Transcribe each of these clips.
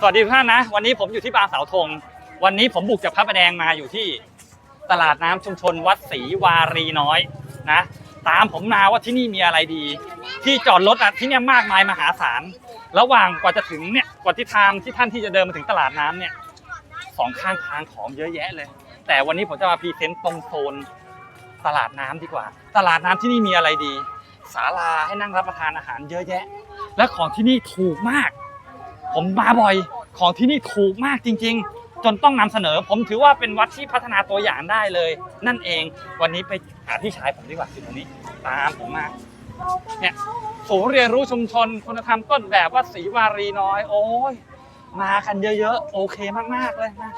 สวัสดีทุกท่านนะ วันนี้ผมอยู่ที่บางเสาธง วันนี้ผมบุกจากพระประแดงมาอยู่ที่ตลาดน้ำชุมชนวัดศรีวารีน้อยนะ ตามผมมาว่าที่นี่มีอะไรดี ที่จอดรถอะที่เนี่ยมากมายมหาศาล ระหว่างกว่าจะถึงเนี่ยกว่าที่ทางที่ท่านที่จะเดินมาถึงตลาดน้ำเนี่ยสองข้างทางของเยอะแยะเลย แต่วันนี้ผมจะมาพรีเซนต์ตรงโซนตลาดน้ำดีกว่า ตลาดน้ำที่นี่มีอะไรดีศาลาให้นั่งรับประทานอาหารเยอะแยะ และของที่นี่ถูกมาก ผมมาบ่อยของที่นี่ถูกมากจริง ๆ จนต้องนำเสนอ ผมถือว่าเป็นวัดที่พัฒนาตัวอย่างได้เลย นั่นเอง วันนี้ไปหาพี่ชายผมดีกว่าคือตรงนี้ ตามผมมาเนี่ยศูนย์เรียนรู้ชุมชนคุณธรรมต้นแบบวัดศรีวารีน้อย โอ้ยมากันเยอะๆ โอเคมากๆเลยนะ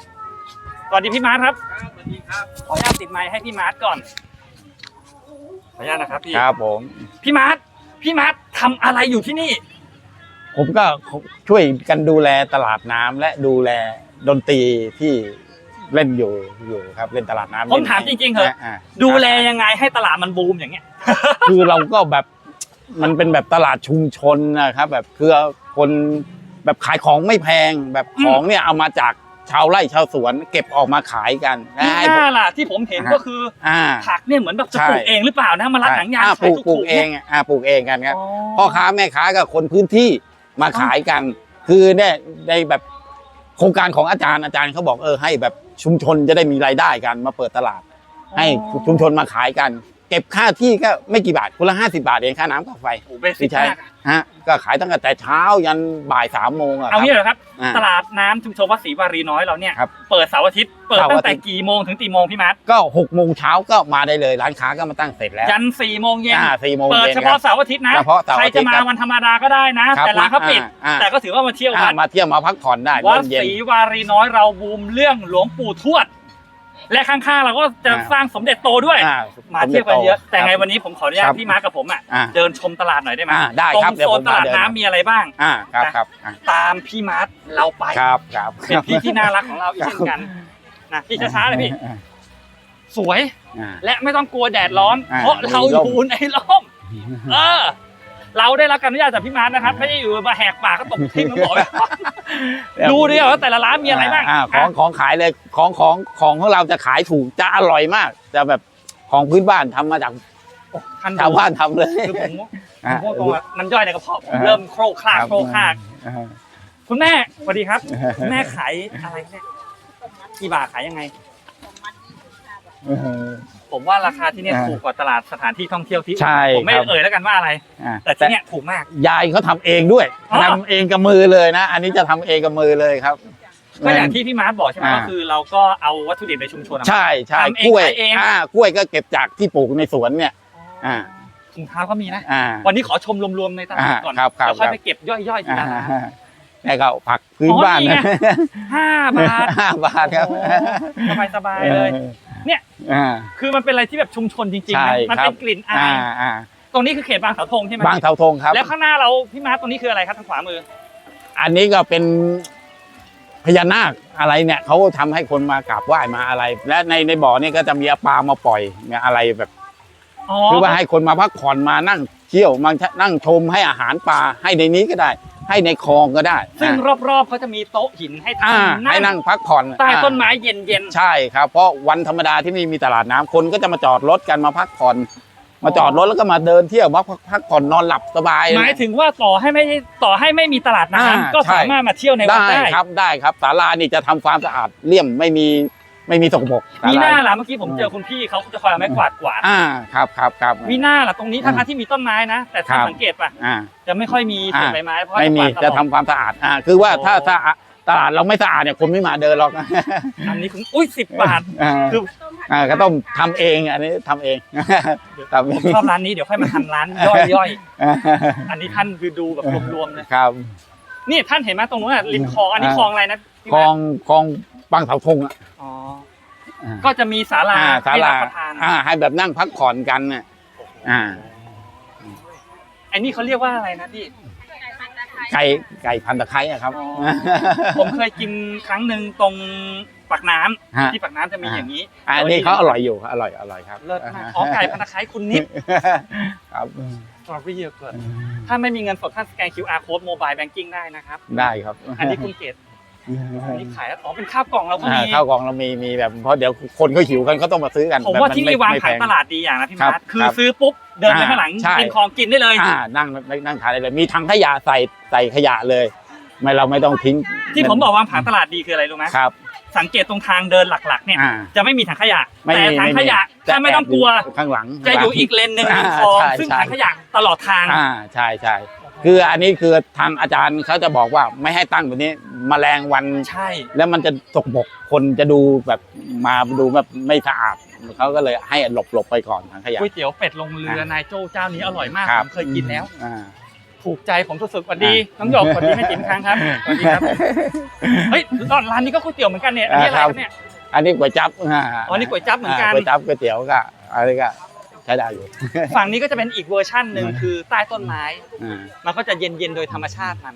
สวัสดีพี่มาร์ทครับสวัสดีครับขออนุญาตติดไมค์ให้พี่มาร์ทก่อน ขออนุญาตนะครับพี่ครับผม พี่มาร์ทพี่มาร์ททำอะไรอยู่ที่นี่ ผมก็ช่วยกันดูแลตลาดน้ำและดูแลดนตรีที่เล่นอยู่อยู่ครับ เล่นตลาดน้ำผมถามจริงๆเหอะาดูแลยังไงให้ตลาดมันบูมอย่างเงี้ย คือเราก็แบบมันเป็นแบบตลาดชุมชนนะครับ แบบคือคนแบบขายของไม่แพง แบบอืมของเนี่ยเอามาจากชาวไร่ชาวสวน เก็บออกมาขายกันนะนี่ให้ผมน่าล่ะที่ผมเห็นอ่าฮะก็คืออ่า ผักเนี่ยเหมือนแบบจะใช่ ปลูกเองหรือเปล่านะมารัดหนังยางอ่ขายปลูกปลูถูกกๆเองเนี่ยอ่าปลูกเองกันครับอ๋อพ่อค้าแม่ค้ากับคนพื้นที่ มาขายกัน คือได้ได้แบบโครงการของอาจารย์อาจารย์เขาบอกเออให้แบบชุมชนจะได้มีรายได้กันมาเปิดตลาด ให้ชุมชนมาขายกัน เก็บค่าที่ก็ไม่กี่บาทคนละห้าสิบาทเองค่าน้ำค่าไฟโอ้เบสิกพี่ชัยมากฮะก็ขายตั้งแต่เช้ายันบ่ายสามโมงอะคเอารับ งี้เหรอครับ อ่าตลาดน้ำชุมชนวัดศรีวารีน้อยเราเนี่ย ครับเปิดเสาร์อาทิตย์ เปิดเสาร์ตั้งอาทิแต่ตย์ กี่โมงถึงกี่โมงพี่มาร์ทก็หกโมงเช้าก็มาได้เลยร้านค้าก็มาตั้งเสร็จแล้วยันสี่โมงเย็น อ่าสี่โมงเปิดเย็นเฉครัพาะบ เสาร์อาทิตย์นะ เฉพาะเสาร์ใครอาทิตจะย์มาครับ วันธรรมดาก็ได้นะ ครับแต่ร้านเขาปิด อ่าแต่ก็ถือว่ามาเที่ยวอ่าวัดมาเที่ยวมาพักผ่อนได้วัดเย็น ศรีวารีน้อยเราบูมเรื่องหลวงปู่ทวด และข้างๆเราก็จะอ่าสร้างสมเด็จโตด้วย อ่มาเที่ยวกันเยอะ แต่ไงครับวันนี้ผมขออนุญาตครับพี่มาร์คกับผมอะอ่าเดินชมตลาดหน่อยได้ไหมอ่าได้ตรงครับเดี๋ยวโซผนมตลาดมาเดิน น้ำมีอะไรบ้าง อ่าครับครับอ่าตามพี่มาร์คเราไปครับครับเป็นพี่ที่น่ารักของเราอีกเช่นกันนะพี่ช้าๆเลยพี่สวย อ่า และไม่ต้องกลัวแดดร้อน อ่าเพราะเรามีอร่มยู่ในร่ม เออ เราได้รับการอนุญาตจากพี่มาร์คนะครับไม่ได้อยู่มาแหกปากก็ตบทิ้งมันบอกเลยดูดิว่าแต่ละร้านมีอะไรบ้างาของของขายเลยของของของของเราจะขายถูกจะอร่อยมาก จะแบบของพื้นบ้านทำมาจากท่านชาวบ้านทำเลยคือผมผมอ่าพูดตรงว่ามันย่อยในกระเพาะผมอ่าเริ่มโครกคลากครับโครกคลากอ่าคุณแม่สวัสดีครับคุณแม่ขายอะไรเนี่ยกี่บาทขายยังไง เออผมว่าราคาที่เนี่ยอ่าถูกกว่าตลาดสถานที่ท่องเที่ยวที่อื่นใช่ผมไม่ครับ เอ่ยแล้วกันว่าอะไร อ่าแต่ที่เนี่ยถูกมาก ยายเขาทำเองด้วยอ๋อ ทำเองกับมือเลยนะ อันนี้จะทำเองกับมือเลยครับ ก็อย่างที่พี่มาร์ทบอกใช่ไหมอ่า ก็คือเราก็เอาวัตถุดิบในชุมชนอะ ใช่ใช่ทำเองกล้วยขายเอง อ่ากล้วยก็เก็บจากที่ปลูกในสวนเนี่ย อ่า ถุงเท้าก็มีนะ อ่า วันนี้ขอชมรวมๆในตลาดก่อนอ่าครับครับ เดี๋ยวค่อยครับไปเก็บย่อยๆทีอ่าละร้านแล้วก็ผักพื้นอ๋อบ้านนี่ไงนะห้าบาทห้าบาทครับสบายสบายๆเลย เนี่ยอ่า คือมันเป็นอะไรที่แบบชุมชนจริงๆใช่นะมันครัเป็บ นกลิ่นอาอ่ายอ่าตรงนี้คือเขตบางเสาธงใช่ไหมบางเสาธงครับ แล้วข้างหน้าเราพี่มาร์ทตรงนี้คืออะไรครับทางขวามือ อันนี้ก็เป็นพญานาคอะไรเนี่ยเขาทำให้คนมากราบไหว้มาอะไร และในในบ่อนี่ก็จะมีปลามาปล่อยเนี่ยอะไรแบบอ๋อคือว่าให้คนมาพักผ่อนมานั่งเที่ยวมานั่งชมให้อาหารปลาให้ในนี้ก็ได้ ให้ในคลองก็ได้ซึ่งอ่ารอบๆเขาจะมีโต๊ะหินให้อ่าทำให้นั่งพักผ่อนใต้อ่า ต้นไม้เย็นใช่ครับ เพราะวันธรรมดาที่นี่มีตลาดน้ำคนก็จะมาจอดรถกันมาพักผ่อน มาจอดรถแล้วก็มาเดินเที่ยวมาพักผ่อนนอนหลับสบายๆหมายถึงว่าต่อให้ไม่ต่อให้ไม่มีตลาดอ่าน้ำก็ใช่ สามารถมาเที่ยวในวัดได้ ได้ครับได้ครับศาลานี่จะทำความสะอาดเลี่ยมไม่มี ไม่มีสกปรกศลมีหน้าล่ะเมื่อกี้ผมเจอคุณพี่เขาจะคอยเอาไม้กวาดกวาดอ่าครับครับครับมีหน้าล่ะตรงนี้ทั้งๆที่มีต้นไม้นะ แต่ถ้าครับสังเกตป่ะอ่าจะไม่ค่อยมีเศษอ่าใบไม้เพราะไม่มีกวาดตลอดจะทำความสะอาดอ่าคือว่าโอ้ถ้าถ้าตลาดเราไม่สะอาดเนี่ยคนไม่มาเดินหรอกอันนี้คุณอุ้ยสิบบาทอ่าคืออ่าก็ต้องทำเองอันนี้ทำเองทำเองชอบร้านนี้เดี๋ยวค่อยมาทำร้านย่อยๆอันนี้ท่านคือดูแบบรวมๆเลยครับนี่ท่านเห็นไหมตรงนู้นอะริมคลองอันนี้อ่าคลองอะไรนะพี่คลมาองคลอง บางเสาธงอะอ๋ออ่าก็จะมีศาลาอ่าศาให้รัลาบประทานอ่า ให้แบบนั่งพักผ่อนกันน่ะอ่า ไอ้นี่เขาเรียกว่าอะไรนะพี่ ไก่ไก่พันตะไคร้อะครับ อ๋อ ผมเคยกินครั้งหนึ่งตรงปากน้ำฮะที่ปากน้ำจะมีอย่างนี้อันนี้เขาอร่อยอยู่อร่อยอร่อยครับเลิศมากอ๋อไก่พันตะไคร้คุณนิดครับสตรอเบอรี่เยอะเกินถ้าไม่มีเงินสดท่านสแกน QR code mobile banking ได้นะครับ ได้ครับ อันนี้คุณเกตอั นนี้ขายอ๋อเป็นข้าวกล่องเราก็อ่ามีข้าวกล่องเรามีมีแบบเพราะเดี๋ยวคนก็หิวกันเขาต้องมาซื้อกันผมแบบว่าที่ไม่นี่วางไม่ขายแพตลาดดีอย่างนะพี่ครับมาร์ทคือครับซื้อปุ๊บเดินไปอ่าข้างหลังใช่เป็นของกินได้เลยอ่านั่งนั่งทานได้เลย มีถังขยะใส่ใส่ขยะเลย ไม่เราไม่ต้องทิ้ง ที่ผมบอกวางผังตลาดดีคืออะไรรู้ไหมครับสังเกตตรงทางเดินหลักๆ เนี่ยอ่าจะไม่มีถังขยะไม่แต่มีถังขยะจะถ้าไม่ต้องกลัวแบข้างหลัง จะอยู่อีกเลนหนึ่งอ่าคลองใช่ซึ่งใช่ถังขยะตลอดทางอ่าใช่ใช่ คืออันนี้คือทางอาจารย์เขาจะบอกว่าไม่ให้ตั้งแบบนี้แมลงวันใช่ แล้วมันจะสกปรกคนจะดูแบบมาดูแบบไม่สะอาดเขาก็เลยให้หลบหลบไปก่อนถังขยะก๋วยเตี๋ยวเป็ดลงเรืออ่านายโจ้เจ้านี้อร่อยมากครัผบมเคยกินแล้วอ่าถูกใจผมสุดๆสวัสดีน้องหยกสวัสดีแม่จิ๋มครั้งครับสวัสดีครับผมเฮ้ยร้านนี้ก็ก๋วยเตี๋ยวเหมือนกันเนี่ยอันนี้อะไรครับเนี่ยอันนี้ก๋วยจั๊บอ่าอ๋อนี่ก๋วยจั๊บเหมือนกันก๋วยจั๊บก๋วยเตี๋ยวก็อะไรก็ใช้ได้อยู่ ฝั่งนี้ก็จะเป็นอีกเวอร์ชั่นหนึ่งคือใต้ต้นไม้อ่ามันก็จะเย็นๆโดยธรรมชาติมัน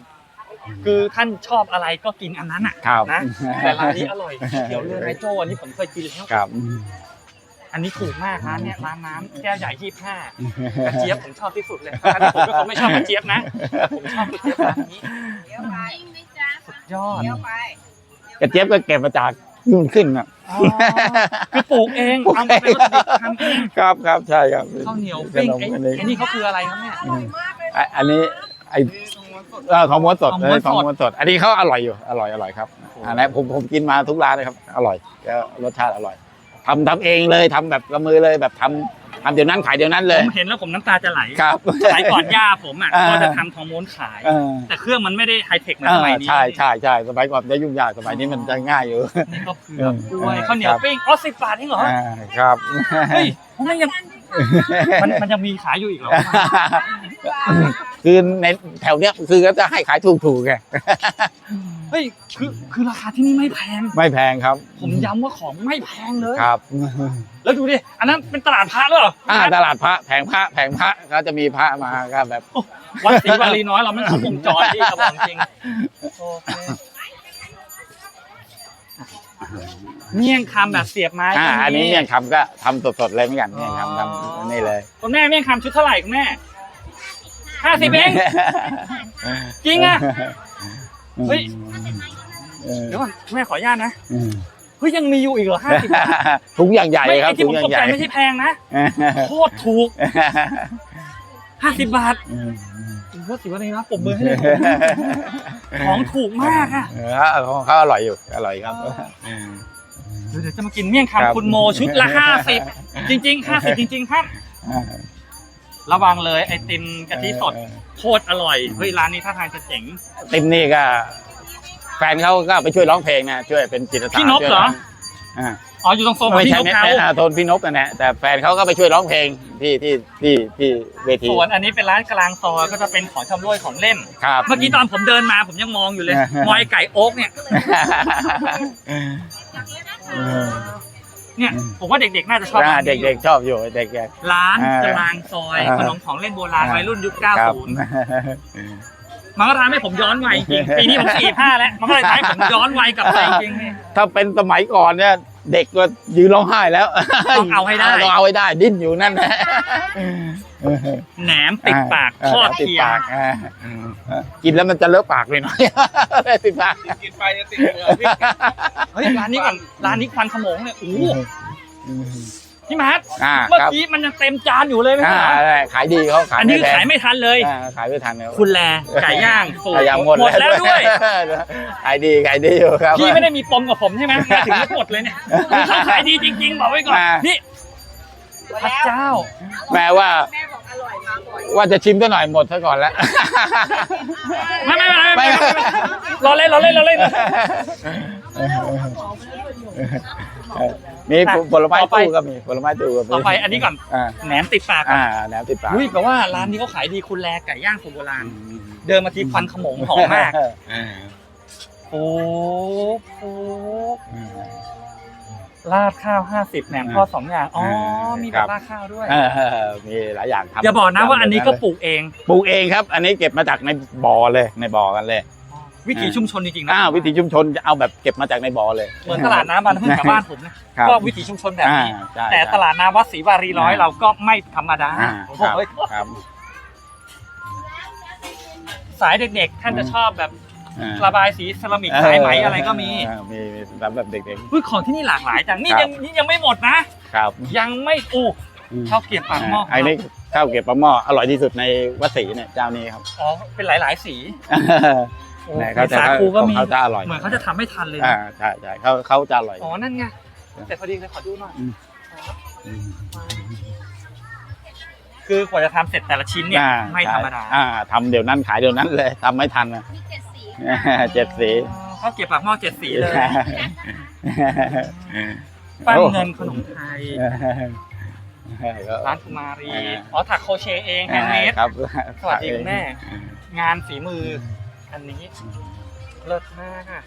คือท่านชอบอะไรก็กินอันนั้นอะครับนะแต่ร้านนี้อร่อยเดี๋ยวเรือนายโจ้อันนี้ผมเคยกินแล้วครับอันนี้ถูกมากร้านเนี้ยร้านน้ำแก้วใหญ่ยี่ห้ากระเจี๊ยบผมชอบที่สุดเลยทั้งที่ผมเป็นคนไม่ชอบกระเจี๊ยบนะแต่ผมชอบกระเจี๊ยบร้านนี้เดี๋ยวไปไม่จ้าสุดยอดเดี๋ยวไปกระเจี๊ยบก็เก็บมาจากนู่นขึ้นครับอ๋อ คือปลูกเองเอามาเป็นวัตถุดิบทำเองครับครับใช่ครับข้าวเหนียวปิ้งขนมไอ้อันนี้ไอ้นี่เขาคืออะไรครับเนี่ยอร่อยมากเลยอะอันนี้ไอเออของม้วนสดของม้วนสดของม้วนสด อันนี้เขาอร่อยอยู่อร่อยอร่อยครับอันนี้ผมผมกินมาทุกร้านเลยครับ อร่อยแล้วรสชาติอร่อย ทำทำเองเลยทำแบบกับมือเลยแบบทำทำเดี๋ยวนั้นขายเดี๋ยวนั้นเลผย มเห็นแล้วผมน้ำตาจะไหลครับ สมัยก่อนย่าผมอะอ่า ก็จะทำทองม้วนขาย เออแต่เครื่องมันไม่ได้ไฮเทคเหมือนเอสอมัยนี้ ใช่ใช่ใช่สมัยก่อนจะยุ่งยากสมัยนี้มันจะง่ายอยู่ นี่ก็เผือกกล้วยเออข้าวเหนียวปิ้งอ๋อสิบบาทเองเหรออ่าครับ เฮ้ยมันยังมันมันยังมีขายอยู่อีกเหรอ คือในแถวเนี้ยคือก็จะให้ขายถูกๆไง เฮ้ยคือคือราคาที่นี่ไม่แพง ไม่แพงครับ ผมย้ำว่าของไม่แพงเลย ครับ แล้วดูดิ อันนั้นเป็นตลาดพระเหรออ่าตลาดพระแผงพระแผงพระก็จะมีพระมาก็แบบ วัดศรีวารีน้อยเราไม่ครบวงจรที่กระบอกจริงโอเคเมี่ยงคำแบบเสียบไม้อ่าก็มีอันนี้เนี่ยคำก็ทำสดๆเลยเหมือนกันเนี่ยคำทอ๋อำนี่เลยคุณแม่เมี่ยงคำชุดเท่าไหร่คุณแม่ห้าสิบเองจริงอะ เฮ้ยเออเดี๋ยวก่อนคุณแม่ขออนุญาตนะเฮ้ยยังมีอยู่อีกเหรอห้าสิบถุงอย่างใหญ่ไม่ครับไอ้ที่ถุผงมอตย่ากงใหใจญ่ไม่ใช่แพงนะโคตรถูกห้าสิบบาทโคตรสิวันนี้นะปมมือให้เลยของถูกมากอะเออของเขาอร่อยอยู่อร่อยครับเดี๋ยวเดี๋ยวจะมากินเมี่ยงครับ คำคุณโมชุดละห้าสิบจริงๆห้าสิบจริงๆครับ ระวังเลยไอติมกะทิสดโคตรอร่อยเฮ้ยร้านนี้ท่าทางจะเจ๋งติมนี่ก็ แฟนเขาก็ไปช่วยร้องเพลงนะช่วยเป็นจิตอาสาพี่นพเหรอช่วยอ่าอ๋ออยู่ตรงโซนของไม่พี่ใช่นกไม่เขาไม่อ่าโทนพี่นพนั่นแหละแต่แฟนเขาก็ไปช่วยร้องเพลงที่ที่ที่ที่เวทีส่วนอันนี้เป็นร้านกลางซอยก็จะเป็นของชำร่วยของเล่น ครับ เมื่อกี้ตอนผมเดินมาผมยังมองอยู่เลย มอยไก่โอ๊กเนี่ย เนี่ยผมว่าเด็กๆน่าจะชอบอ่าร้านนี้เด็กๆชอบอยู่เด็กร้านอ่ากลางซอยอ่าขนมของเล่นโบราณวัยรุ่นยุคๆครับ90มันก็ทำให้ผมย้อนวัยจริงปีนี้ผม45แล้วมันก็เลยทำให้ผมย้อนวัยกลับไปจริงๆนี่ถ้าเป็นสมัยก่อนเนี่ย เด็กก็ยืนร้องไห้แล้วต้องเอาให้ได้ ต้องเอาให้ได้ ดิ้นอยู่นั่นแหละแหนมติดปากทอดติดเทียมปากอ่ากินแล้วมันจะเลอะปากเลยหน่อยติดปากกินไปจะติดเหงื่อพี่เฮ้ยร้านนี้ก่อนร้านนี้ควันขโมงเนี่ยโอ้โห พี่มาร์ทอ่าเมื่อครับ กี้มันยังเต็มจานอยู่เลยไหมอ่าครับได้ขายดีเขาขายอันนี้ไม่แพงขายไม่ทันเลย อ่าขายไม่ทันแล้วคุณแลไก่ย่างสูตรขายยังหมดแล้วด้วย ขายดีขายดีอยู่ครับ พี่ไม่ได้มีปมกับผมใช่ไหมมาถึงก็หมดเลยเนี่ยเขาขายดีจริง ๆ บอกไว้ก่อนอ่านี่พระเจ้า แม้ว่า แม่บอกอร่อยมาบ่อย ว่าจะชิมซะหน่อยหมดซะก่อนแล้ว ไม่ไม่ไม่ไม่ไม่ไม่รอเล่นรอเล่นรอเล่น มีผลไม้ต่อไป ตู้ก็มีผลไม้ตู้ก็มีต่อไปอันนี้ก่อนอ่าแหนมติดปากก่อนอ่าแหนมติดปากอุ้ยแปลว่าร้านนี้เขาขายดีคุณแลไก่ย่างสูตรโบราณ เดินมาทีควันขโมงหอมมากโอ้โหราดข้าวห้าสิบแหนมทอดสองอย่างอ๋อมีแบบราดข้าวด้วย เออมีหลายอย่างทำอย่าบอกนะว่าอันนี้ก็ปลูกเอง ปลูกเองครับ อันนี้เก็บมาจากในบ่อเลยในบ่อกันเลย วิถีชุมชนจริงๆนะอ้าววิถีชุมชนจะเอาแบบเก็บมาจากในบ่อเลย เหมือนตลาดน้ำบางพึ่งกับบ้านผมนะครับก็วิถีชุมชนแบบนี้ อ่าใช่แต่ใช่ตลาดน้ำวัดศรีวารีร้อยอ่าเราก็ไม่ธรรมดาอ่าโอ้คโหรับครับสายเด็กๆท่านจะชอบแบบอ่าระบายสีเซรามิกสายไหมอะไรก็มีเออมีมีสำหรับเด็ก อุ้ยของที่นี่หลากหลายจังนี่ครับ ยังนี่ยังไม่หมดนะ ๆครับยังไม่อู้ข้าวเกรี๊ยวปากหม้อไอ้นี่ข้าวเกรี๊ยวปลาหม้ออร่อยที่สุดในวัดศรีเนี่ยเจ้านี้ครับ อ๋อเป็นหลายๆสี โอ้ไหนเขาจะสาคูก็มีเขาจะอร่อยเหมือนเขาจะทำไม่ทันเลยอ่านะใช่ใช่เขาเขาจะอร่อยอ๋อนั่นไงแต่พอดีเลยขอดูหน่อยอืมครับอืมคือกว่าจะทำเสร็จแต่ละชิ้นเนี่ยอ่าไม่ธรรมดาอ่าทำเดี๋ยวนั้นขายเดี๋ยวนั้นเลยทำไม่ทันนะมีเจ็ดสีเจ็ดสีข้าวเกรี๊ยวปากหม้อเจ็ดสีเลยปั้นเงินขนมไทยร้านกุมารีอ่าอ๋อถักโครเชต์เองแฮนด์เมดครับสวัสดีคุณแม่ งานฝีมือ อันนี้เลิศมากอะ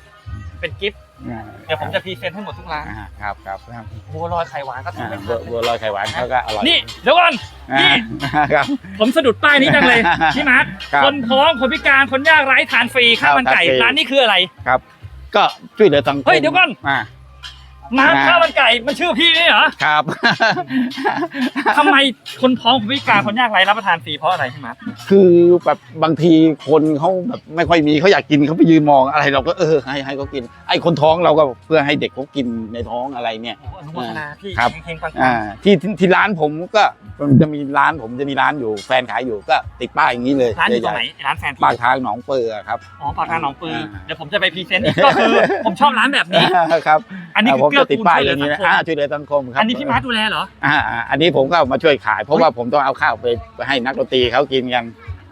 เป็นกิฟต์อ่าเดี๋ยวผมจะพรีเซนต์ให้หมดทุกร้านอ่าครับครับครับบัวลอยไข่หวานก็อ่าทำไม่บัทัวนบัวลอยไข่หวานเขาก็อร่อยนี่เดี๋ยวก่อนนี่อ่าครับผมสะดุดป้ายนี้จังเลยพี่มาร์ทครับคนท้องคนพิการคนยากไร้ทานฟรีข้าวมันไก่ทานฟรีร้านนี้คืออะไรครับ ก็ช่วยเหลือสังคมเฮ้ยเดี๋ยวก่อน อ่าน้ำอ่าข้าวมันไก่มันชื่อพี่นี่เหรอครับ ทำไมคนท้องคนพิการคนยากไร้รับประทานฟรีเพราะอะไรพี่มาร์ทคือแบบบางทีคนเขาแบบไม่ค่อยมีเขาอยากกินเขาไปยืนมองอะไรเราก็เออให้ให้เขากิน ไอ้คนท้องเราก็เพื่อให้เด็กเขากินในท้องอะไรเนี่ย โอ้โหอนุโมทนาพี่ครับ เฮงๆปังอ่าที่ที่ที่ร้านผมก็มันจะมีร้านผมจะมีร้านอยู่ แฟนขายอยู่ก็ติดป้ายอย่างนี้เลยๆร้านอยู่ตรงไหนใญ่ร้านแฟนๆพี่ปากทางหนองเปือครับ อ๋อปากทางหนองปืออ่าเดี๋ยวผมจะไปพรีเซนต์อีกก็คือ ผมชอบร้านแบบนี้ ครับ อันนี้าคืผอมเกื้อจะติดกูลป้ายช่วยอเหลือย่างนี้สังคมนะอ่าช่วยเหลือสังคมครับอันนี้พี่มาร์ทดูแลเหรอ อ่าอ่าอันนี้ผมก็มาช่วยขาย เพราะว่าผมต้องเอาข้าวไปไปให้นักดนตรีเขากินกัน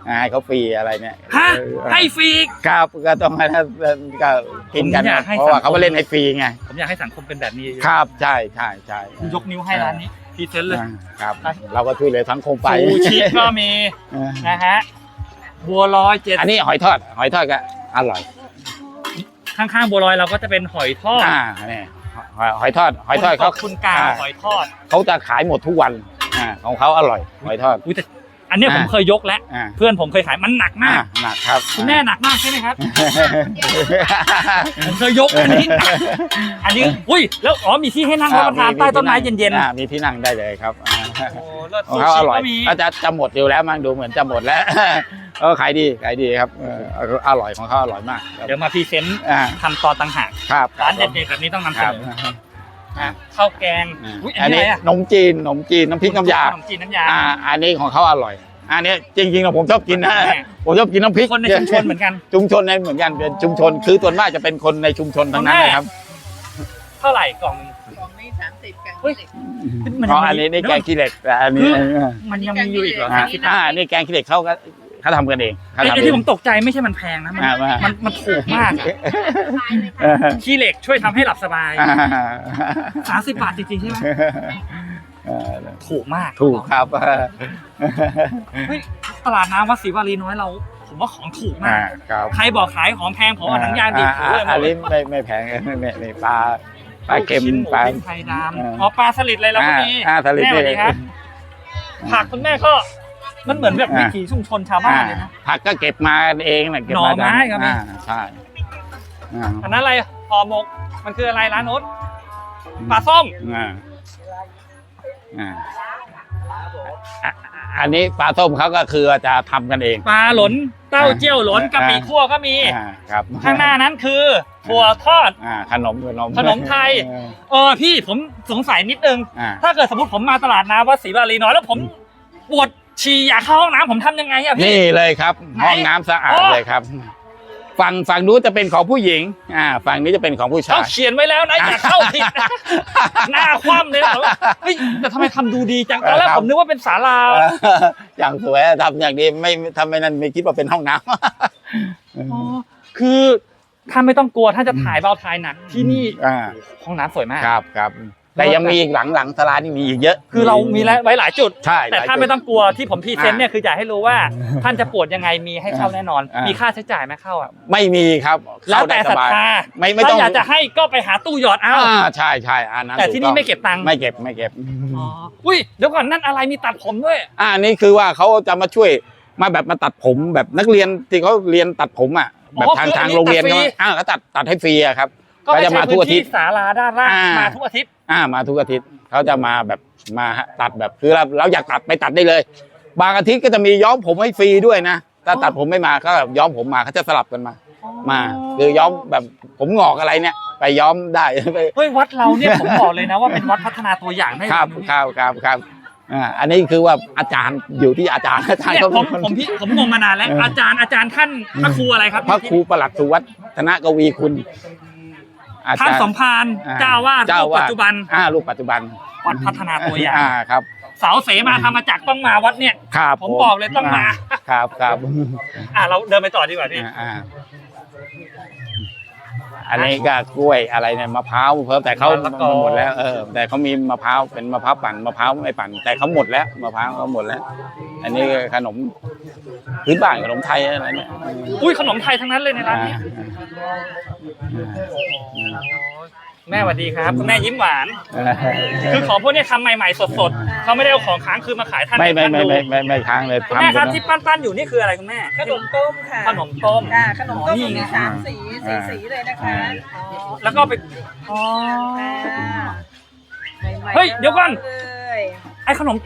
อ่าให้เขาฟรีอะไรเนี่ยฮะเออให้ฟรีอีก ครับก็ต้องให้ก็กินกันผมอยากให้เพราะว่าสังคม เขามาเล่นให้ฟรีไงผมอยากให้สังคมเป็นแบบนี้เยอะครับใช่ใช่ใช่ยกนิ้วให้ร้านนี้พรีเซนต์เลย อ่าครับ ไป เราก็ช่วยเหลือสังคมไปซูชิก็มีอ่านะฮะบัวลอยเจ็ดอันนี้หอยทอดหอยทอดก็อร่อย ข้างๆบัวลอยเราก็จะเป็นหอยทอดอ่าเนี่ยหอยหอยทอด หอยทอดเขาคุณกาอ่หอยทอดเขาจะขายหมดทุกวันอ่าของเขาอร่อย หอยทอด อุ้ยแต่อันเนี้ยอ่าผมเคยยกแล้ว อ่าเพื่อนผมเคยขายมันหนักมากอ่าหนักครับคุณแม่หนักมากใช่ไหมครับ ผมเคยยกอันนี้หนักอันนี้อุ้ยแล้วอ๋อมีที่ให้นั่งรับประทานใต้ต้นไม้เย็นอ่ามีที่นั่งได้เลยครับอ่าๆโอ้เลิศของซูเขาอชิร่อยก็มี ก็จะจะหมดอยู่แล้วมั้งดูเหมือนจะหมดแล้ว เออขายดีขายดีครับเอออร่อยของเขาอร่อยมากครับเดี๋ยวมาพรีเซนต์อ่าทำตอนต่างหากครับร้านเด็ดๆแบบนี้ต้องนำเสครับนออะข้าวแกงอ่าอุ้ยอัอันนนี้นี้อะไรอะขนมจีนขนมจีนน้ำพริกน้ำยา ขนมจีนน้ำยา อ่า อันนี้ของเขาอร่อย อันนี้จริงๆแล้วผมชอบกินนะ แม่ ผมชอบกินน้ำพริกคนในชุมชนเหมือนกัน ชุมชนในเหมือนกันเป็นชุมชน คือส่วนมากจะเป็นคนในชุมชนทั้งนั้นเลยครับเท่าไหร่กล่องกล่องนี้สามสิบกันเฮ้ยมันเพราะยังมีอันนี้นี่เดี๋ยวแกงขี้เหล็กแต่อันนี้คือเออมันยังมีอยู่อีกเหรออ่าคิดอ่า นี่แกงขี้เหล็กเขาก็ เขาทำกันเองเขาไอ้ทำไอ้เอที่ง ผมตกใจไม่ใช่มันแพงนะ มันอ่าว่ามันมันถูกมากอะตายเลยเอค่ะอขี้เหล็กช่วยทำให้หลับสบายอ่าสามสิบบาทจริงๆใช่ไหมเออถูกมากถูกครับเฮ้ยตลาดน้ำวัดศรีวารีน้อยเรา ผมว่าของถูกมาอ่าก ครับใครบอกขายของแพงผมเอาหนังยางดิบถือเลยหมอัดนเลนี้ยไม่ไม่แพงไม่ไม่ไม่ปลาปลาเค็มลูกชิ้นหมูปลาพริกไทยดเออำอ๋อปลาสลิดอะไรเราก็มีอ่าสลิด แม่สวัสดีครับอ่าผักคุณแม่ก็ มันเหมือนแบบอ่าวิถีชุมชนชาวบ้านเลยนะ ผักก็เก็บมาเองนะเก็บหน่อมาไม้ก็มีอ่าใช่อ่าอันนั้นอะไรห่อหมก มันคืออะไรร้านโน้ตปลาส้มอ่าอ่าอะอันนี้ปลาส้มเขาก็คือจะทำกันเอง ปลาหลนเต้าเจี้ยวหลนอ่ากะปิคั่วก็มี อ่าครับข้างหน้านั้นคือถั่วทอด อ่าขนมขนมขนมไทย เออพี่ผมสงสัยนิดนึง อ่า ถ้าเกิดสมมติผมมาตลาดน้ำวัดศรีวารีน้อยแล้วผมปวด ฉี่อยากเข้าห้องน้ำผมทำยังไงอะพี่ นี่เลยครับ ไหนห้องน้ำสะอาดโอ้ เลยครับ ฝั่งฝั่งนู้นจะเป็นของผู้หญิง อ่า ฝั่งนี้จะเป็นของผู้ชาเขาย เขียนไว้แล้วนะอย่าเข้าผิดนะหน้าคว่ำเลยนะเฮ้ยแต่ทำไมทำดูดีจังตอนแรกครับผมนึกว่าเป็นศาลา อย่างสวยทำอย่างนี้ไม่ทำไม่นั้นไม่คิดว่าเป็นห้องน้ำอ๋อคือถ้าไม่ต้องกลัวถ้าจะถ่ายเบาถ่ายหนักที่นี่อ่า ห้องน้ำสวยมาก ครับครับ แต่ยังมีอีกหลังหลังสลานี่มีอีกเยอะ คือเรามีไว้หลายจุด ใช่แต่หลยถ้าจุดไม่ต้องกลัวที่ผมพรีเซนต์เนี่ยคืออยากให้รู้ว่าท่านจะปวดยังไงมีให้เข้าแน่นอนอ่ามีมีค่าใช้จ่ายไหมเข้าอะไม่มีครับแล้วเข้าแต่ได้ศรัทบายธาไม่ไม่ต้ถ้าองอยากจะให้ก็ไปหาตู้หยอดเอาอ่าใช่ใช่อันนั้นแต่ที่นี่ถูไม่เก็บตังค์ไม่เก็บไม่เก็บอ๋ออุ้ยเดี๋ยวก่อนนั่นอะไรมีตัดผมด้วยอ่านี่คือว่าเขาจะมาช่วยมาแบบมาตัดผมแบบนักเรียนที่เขาเรียนตัดผมอะอ๋แบอบทางคืออัทานงนี้โรงเรียนตัดฟรีเขาอ่าเขาตัดตัดให้ฟรีอะครับ ก็ไปก็จะใช้มาทุกพื้อานทิที่ตย์ศาลาด้านล่างอ่าม มาทุกอาทิตย์ อ่ามาทุกอาทิตย์เขาจะมาแบบมาตัดแบบคือเราเราอยากตัดไปตัดได้เลย บางอาทิตย์ก็จะมีย้อมผมให้ฟรีด้วยนะถ้าตัดผมไม่มาก็ย้อมผมมาเขาจะสลับกันมา มาคือย้อมแบบผมงอกอะไรเนี่ย ไปย้อมได้ ไปเฮ้ยวัดเราเนี่ยผมบอกเลยนะว่าเป็นวัดพัฒนาตัวอย่างได้ครับเลยครับครับครับอ่าอันนี้คือว่าอาจารย์อยู่ที่อาจารย์อาจารย์เนี่ยเขาผเป็มนคน ผมพี่ผมงงมานานแล้ว เอออ อาจารย์อาจารย์ท่านพระครูอะไรครับพระครูประหลัดสุวัฒนกวีคุณ อาท่านจารย์สมภารอ่เจ้าวาดเจ้ารูปวาด ปัจจุบันอ่ารูปปัจจุบันวัดพัฒนาตัวอย่างอ่าครับเสาเสมาธรรมจักรต้องมาวัดเนี่ย ครับผมบอกเลยต้องมา ครับครับอะเราเดินไปต่อดีกว่าพี่อ่าอ่าอันนี้ก็กล้วยอะไรเนี่ยมะพร้าวเพิ่มแต่เขาหมดแล้วเออแต่เขามีมะพร้าวเป็นมะพร้าวปั่นมะพร้าวไม่ปั่น แต่เขาหมดแล้วมะพร้าวเขาหมดแล้ว อันนี้ขนม พื้นบ้านขนมไทยอะไรเนี่ยอุ้ยขนมไทยทั้งนั้นเลยในร้านอ่านี้แม่สวัสดีครับคุณแม่ยิ้มหวาน คือของพวกเนี้ยทำใหม่ๆสดๆเขาไม่ได้เอาของค้างคืนมาขายท่านไม่ไม่ท่านไม่ดูไม่ไม่ไม่ค้างเลยคุณแม่ทำครับกันที่ปั้นๆอยู่นี่คืออะไรคุณแม่ขนมต้มค่ะขนมต้มค่ะขนมต้มนี่ไงมีสามสีสีสีเลยนะคะแล้วก็ไปอ๋อค่ะใหม่ๆเฮ้ยเดี๋ยวก่อนเลยไอ้ขนม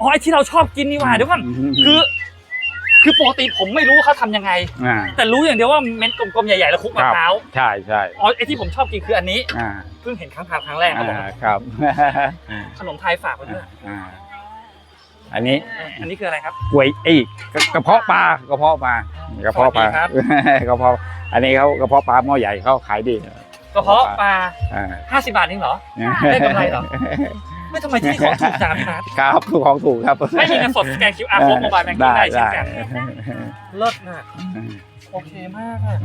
อ๋อไอ้ที่เราชอบกินนี่หว่าเดี๋ยวก่อนคือ คือปกติผมไม่รู้ว่าเขาทำยังไง อ่าแต่รู้อย่างเดียวว่าเม็ดกลมๆใหญ่ๆแล้วคลุกมะพร้าวใช่ใช่อ๋อไอ้ที่ผมชอบกินคืออันนี้อ่าเพิ่งเห็นครั้งคราวครั้งแรกครับผมอ่าครับขนมไทยฝากไว้ด้วยอ่าอันนี้อันนี้คืออะไรครับ กล้วยเอ้ยกระกระเพาะปลากระเพาะปลากระเพาะปลาสวัสดีครับ กระเพาะอันนี้เขากระเพาะปลาหม้อใหญ่เขาขายดีกระเพาะปลาอ่า 50 บาทเองเหรอ ได้กำไรเหรอ ไม่ทำไมที่นี่ของถูกจังพี่นัทครับของถูกครับไม่มีเงินสดสแกน QR code โมบายแบงกิ้งได้เช่นกันเลิศมากโอเคมากอะ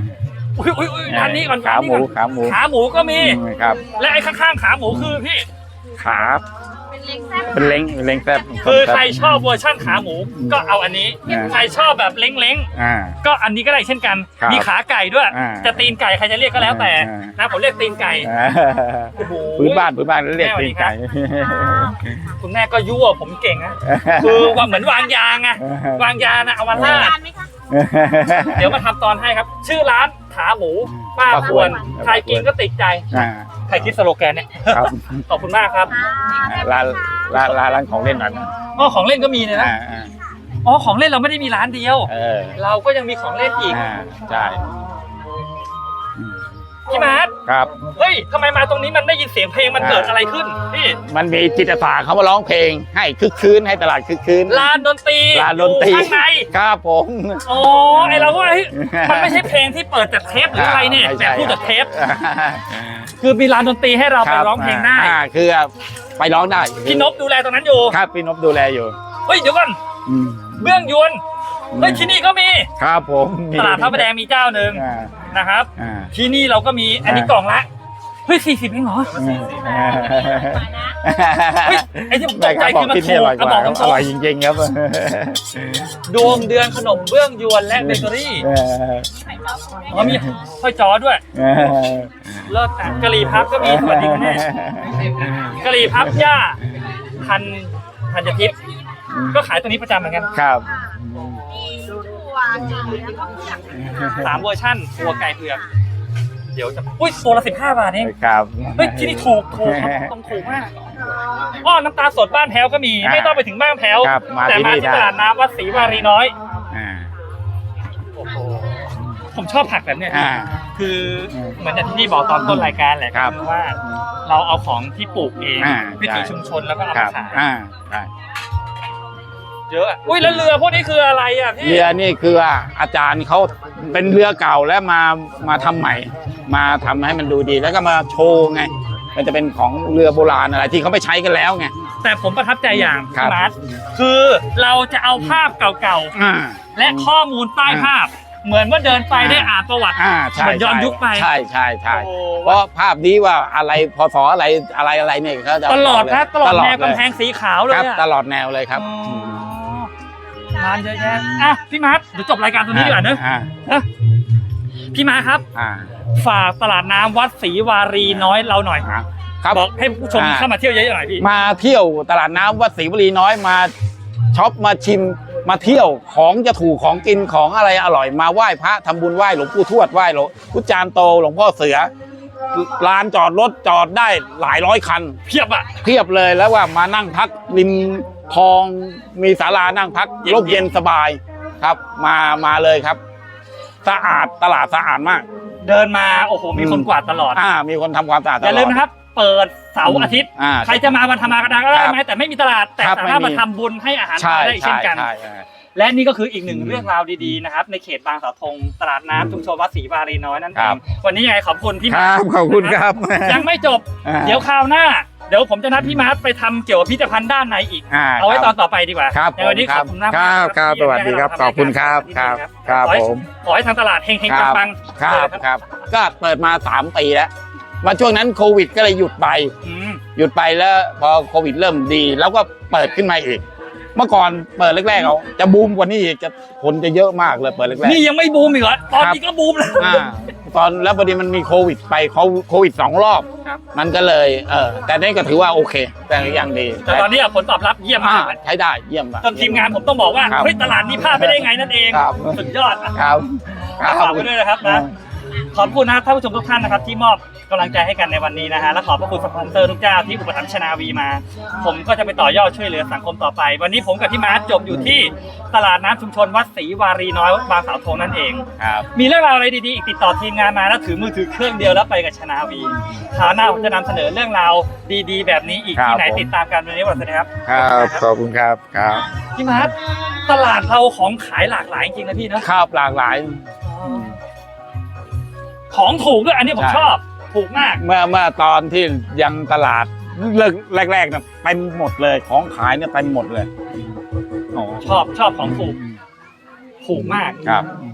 อุ้ยอุ้ยอุ้ยร้านนี้ก่อนขาร้านหนี้มูก่อนขาหมูขาหมูก็มีอืมครับและไอ้ข้างๆขาหมูคือพี่ขา เป็นเล้งแซ่บเป็นเล้งเป็นเล้งแซ่บคือใครชอบเวอร์ชั่นขาหมูก็เอาอันนี้อ่าใครชอบแบบเล้งอ่าๆก็อันนี้ก็ได้เช่นกันครับมีขาไก่ด้วยอ่าจะตีนไก่ใครจะเรียกก็แล้วแต่อ่านะผมเรียกตีนไก่โอ้โหพื้นบ้านพื้นบ้านเรียกตีนไก่คุณแม่ก็ยั่วผมเก่งนะคือว่าเหมือนวางยาไงวางยานะเอามาลาดเดี๋ยวมาทำตอนให้ครับ ชื่อร้านขาหมูป้าป้าคคววรรใครกินก็ติดใจอ่า ใครคิดสโลแกนเนี่ย ครับขอบคุณมากครับร้านร้านร้านร้านของเล่นแบบนั้นอ๋อของเล่นก็มีเลยนะอ่าอ่าอ๋อของเล่นเราไม่ได้มีร้านเดียว เออเราก็ยังมีของเล่นอีก อ่าใช่อืม พี่มาร์ทครับ เฮ้ยทำไมมาตรงนี้มันได้ยินเสียงเพลงมันเกิดอะไรขึ้นพี่ มันมีจิตอาสาเขามาร้องเพลง ให้คึกคืนให้ตลาดคึกคืนลานดนตรีลานดนตรีอยู่ข้างในครับผมอ๋อไอเราว่าเฮ้ยมันไม่ใช่เพลงที่เปิดจากเทปหรืออะไรเนี่ยม่แต่ใช่พูดจากเทป คือมีลานดนตรีให้เราไปร้องเพลงได้อ่าคือไปร้องได้พี่นพดูแลตรงนั้นอยู่ ครับพี่นพดูแลอยู่ เฮ้ยเดี๋ยวก่อนอืมเบื้องยวน เฮ้ยที่นี่ก็มีครับผมตลาดพระประแดงมีเจ้าหนึ่งอ่านะครับ อ่า ที่นี่เราก็มีอันนี้อ่ากล่องละเฮ้ยสี่สิบเองเหรอ เฮ้ยไอ้ที่ผมตกใจคือมันที่นี่อร่อยกถูกว่าเอาบอกตรงๆอร่อยจริงๆครับดวงเดือนขนมเบื้องยวนและเบเกอรี่เอออ๋อมีห้อยจอด้วยเออเลิศอะกะหรี่พับก็มีสวัสดีคุณแม่กะหรี่พับย่าพันพันยทิพย์ก็ขายตัวนี้ประจำเหมือนกัน ครับ สามเวอร์ชั่นตัวไก่เผือกเดี๋ยวจะอุ้ยตัวละสิบห้าบาทเองครับเฮ้ยที่นี่ถูกถูกต้องถูกมากอ้อน้ำตาลสดบ้านแพ้วก็มีอ่าไม่ต้องไปถึงบ้านแพ้วครับมาแต่ที่มานี่ที่ได้ ตลาดน้ำวัดศรีวารีน้อยอ่า โอ้โหผมชอบผักแบบเนี้ยอ่าคือเหมือนอย่างที่พี่บอกตอนต้นรายการแหละครับอว่า เราเอาของที่ปลูกเองอ่าวิถีใช่ ชุมชนแล้วก็เอาครัมาบขายอ่าใช่ เยอะอะอุ้ยแล้วเรือพวกนี้คืออะไรอะพี่เรือนี่คือว่าอาจารย์เขาเป็นเรือเก่าแล้วมามาทำใหม่ มาทำให้มันดูดีแล้วก็มาโชว์ไง มันจะเป็นของเรือโบราณอะไรที่เขาไม่ใช้กันแล้วไง แต่ผมประทับใจอย่างครับ พี่มาร์ทคือเราจะเอาภาพเก่าอ่า ๆ และข้อมูลใต้ภาพ เหมือนว่าเดินไปได้อ่านประวัติ อ่าใช่เหมือนย้อนยุคไปใช่ใช่ใช่โอ้ เพราะภาพนี้ว่าอะไรพศอะไรอะไรอะไรเนี่ยเขาจะตลอดนะตลอดแนวเยกำแพงสีขาวเลคยรับ อะ ตลอดแนวเลยครับอ๋อร้านเยอะแยะอะพี่มาร์ทเดี๋ยวจบรายการตรงนี้ดีกว่าเนอะอ่านะพี่มาร์ทครับ อ่า ฝากตลาดน้ำวัดศรีวารีน้อยเราหน่อยอ่าครับบอกให้ผู้ชมอ่า เข้ามาเที่ยวเยอะๆหน่อยพี่ มาเที่ยวตลาดน้ำวัดศรีวลีน้อยมาช็อปมาชิมมาเที่ยวของจะถูกของกินของอะไรอร่อยมาไหว้พระทำบุญไหว้หลวงปู่ทวดไหว้หลวงพุทธจารย์โตหลวงพ่อเสือลานจอดรถจอดได้หลายร้อยคัน เพียบอะ เพียบเลยแล้วว่ามานั่งพักริม คลองมีศาลานั่งพักเย็นๆร่มเย็นสบายครับ มามาเลยครับ สะอาดตลาดสะอาดมาก เดินมาโอ้โหมีคนอืมกวาดตลอดอ่า มีคนทำความสะอาดตลออด ย่าลืมนะครับ เปิดเสาร์อาทิตย์ อ่าใครจะมาวันธรรมดาก็ได้ครับไหมแต่ไม่มีตลาดแต่ครับสามารถไม่มามี ทำบุญให้อาหารปใช่ลาได้อีกเช่ใช่นกัน ใช่ใช่ และนี่ก็คืออีกหนึ่งอืมเรื่องราวดีๆนะครับ ในเขตบางสาวธงตลาดน้ำชุมชนวัดศรีวารีน้อยนั่นเอครังบวันนี้ยังไงขอบคุณที่คมารับขอบคุณครับยังไม่จบ อ่า เดี๋ยวคราวหน้า เดี๋ยวผมจะนัดพี่มาร์ทไปทำเกี่ยวกับพิพิธภัณฑ์ด้านในอีก อ่าเอาไว้ตอนครับต่อไปดีกว่าครับในวันนี้ผมขอบคุณมากครับครับที่สวัสดีครับให้เาขอบคุณครับทำายกาครับที่นี่ครับขอให้ผม ขอให้ทางตลาดเฮงครับๆปังคๆรับเลยครับก็เปิดมาสามปีแล้วมาช่วงนั้นโควิดก็เลยหยุดไป อืมหยุดไปแล้วพอโควิดเริ่มดี แล้วก็เปิดขึ้นมาอีก เมื่อก่อนเปิดแรกๆเอาจะบูมกว่านี้อีกจะคนจะเยอะมากเลยเปิดแรกนี่ยังไม่บูมอีกเหรอตอนนี้ก็บูมแล้ว ๆอ่า ตอนแล้วพอดีมันมีโควิดไปเขาโควิดสองรอบ ครับ มันก็เลยเออแต่นี่ก็ถือว่าโอเค แต่อย่างดีแต่ตอนนี้ผลตอบรับเยี่ยมอ่ามากใช้ได้เยี่ยมมาก จนทีมงานผมต้องบอกว่าครับเฮ้ยตลาดนี้พลาดไม่ได้ไงนั่นเอง ครับ สุดยอดครับครัฝากไว้ด้วยนะครับนะ ขอบคุณนะครับท่านผู้ชมทุกท่านนะครับที่มอบกำลังใจให้กันในวันนี้นะฮะและขอบพระคุณสปอนเซอร์ทุกเจ้าที่อุปถัมภ์ชนาวีมา ผมก็จะไปต่อยอดช่วยเหลือสังคมต่อไป วันนี้ผมกับพี่มาร์ทจบอยู่ที่ตลาดน้ำชุมชนวัดศรีวารีน้อยบางสาวทงนั่นเอง ครับ มีเรื่องราวอะไรดีๆอีกติดต่อทีมงานมาแล้วถือมือถือเครื่องเดียวแล้วไปกับชนาวีคราวหน้าผมจะนำเสนอเรื่องราวดีๆ แบบนี้อีกครับที่ไหนผม ติดตามกันวันนี้สวัสดีครับครับขอบคุณครับครับ พี่มาร์ทตลาดเราของขายหลากหลายจริงๆนะพี่เนอะ ข้าวหลากหลาย ของถูกด้วย อันนี้ผมใช่ ชอบ ถูกมาก เมื่อเมื่อตอนที่ยังตลาดเลิกแรกๆเนี่ยเต็มหมดเลยของขายเนี่ยเต็มหมดเลยโอ้ชอบชอบของถูก ถูกมาก ครับอ